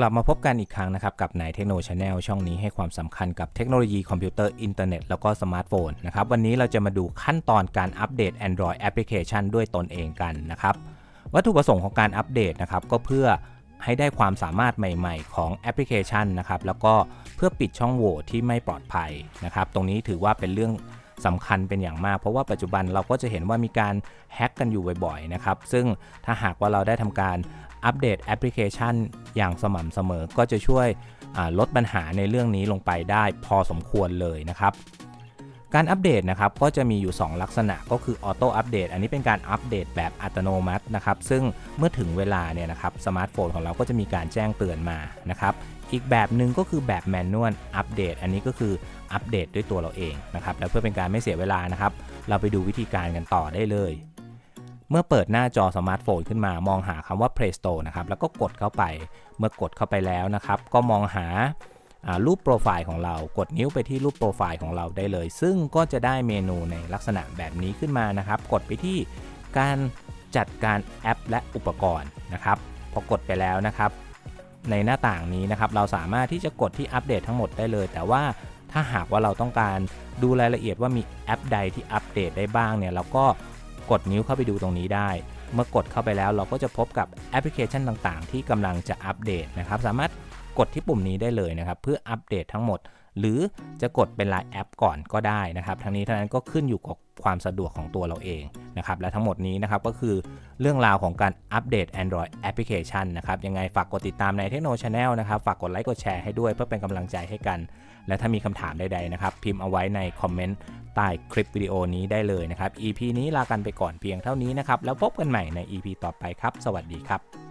กลับมาพบกันอีกครั้งนะครับกับนายเทคโนชาแนลช่องนี้ให้ความสำคัญกับเทคโนโลยีคอมพิวเตอร์อินเทอร์เน็ตแล้วก็สมาร์ทโฟนนะครับวันนี้เราจะมาดูขั้นตอนการอัปเดต Android Application ด้วยตนเองกันนะครับวัตถุประสงค์ของการอัปเดตนะครับก็เพื่อให้ได้ความสามารถใหม่ ๆ ของแอปพลิเคชันนะครับแล้วก็เพื่อปิดช่องโหว่ที่ไม่ปลอดภัยนะครับตรงนี้ถือว่าเป็นเรื่อง สำคัญเป็นอย่างมาก เพราะว่าปัจจุบันเราก็จะเห็นว่ามีการแฮ็กกันอยู่บ่อยๆนะครับ ซึ่งถ้าหากว่าเราได้ทำการอัปเดตแอปพลิเคชันอย่างสม่ำเสมอก็จะช่วยลดปัญหาในเรื่องนี้ลงไปได้พอสมควรเลยนะครับ การอัปเดตนะครับก็จะมีอยู่ 2 ลักษณะก็คือออโต้อัปเดตอันนี้เป็นการอัปเดตแบบอัตโนมัตินะครับซึ่งเมื่อถึงเวลาเนี่ยนะครับสมาร์ทโฟนของเราก็จะมีการแจ้งเตือนมานะครับอีกแบบหนึ่งก็คือแบบแมนนวลอัปเดตอันนี้ก็คืออัปเดตด้วยตัวเราเองนะครับแล้วเพื่อเป็นการไม่เสียเวลานะครับ เราไปดูวิธีการกันต่อได้เลย เมื่อเปิดหน้าจอสมาร์ทโฟนขึ้นมามองหาคำว่า Play Store นะครับแล้วก็กดเข้าไป เมื่อกดเข้าไปแล้วนะครับ ก็มองหา รูปโปรไฟล์ของเรา กดนิ้วไปที่รูปโปรไฟล์ของเราได้เลย ซึ่งก็จะได้เมนูในลักษณะแบบนี้ขึ้นมานะครับ กดไปที่การจัดการแอปและอุปกรณ์นะครับ พอกดไปแล้วนะครับ ในหน้าต่างนี้นะครับ เราสามารถที่จะกดที่อัปเดตทั้งหมดได้เลย แต่ว่าถ้าหากว่าเราต้องการดูรายละเอียดว่ามีแอปใดที่อัปเดตได้บ้างเนี่ย เราก็กดนิ้วเข้าไปดูตรงนี้ได้ เมื่อกดเข้าไปแล้วเราก็จะพบกับแอปพลิเคชันต่างๆ ที่กำลังจะอัปเดตนะครับ สามารถ กดที่ปุ่มนี้ได้เลยนะครับ เพื่ออัปเดตทั้งหมด หรือจะกดเป็นรายแอปก่อนก็ได้นะครับทั้งนี้ทั้งนั้นก็ขึ้นอยู่กับความสะดวกของตัวเราเองนะครับและทั้งหมดนี้นะครับก็คือเรื่องราวของการอัปเดต Android Application นะครับยังไงฝากกดติดตามในเทคโนชาแนลนะครับฝากกดไลค์กดแชร์ให้ด้วยเพื่อเป็นกำลังใจให้กัน และถ้ามีคำถามใดๆนะครับพิมพ์เอาไว้ในคอมเมนต์ใต้คลิปวิดีโอนี้ได้เลยนะครับ EP นี้ลากันไปก่อนเพียงเท่านี้นะครับแล้วพบกันใหม่ใน EP ต่อไปครับ สวัสดีครับ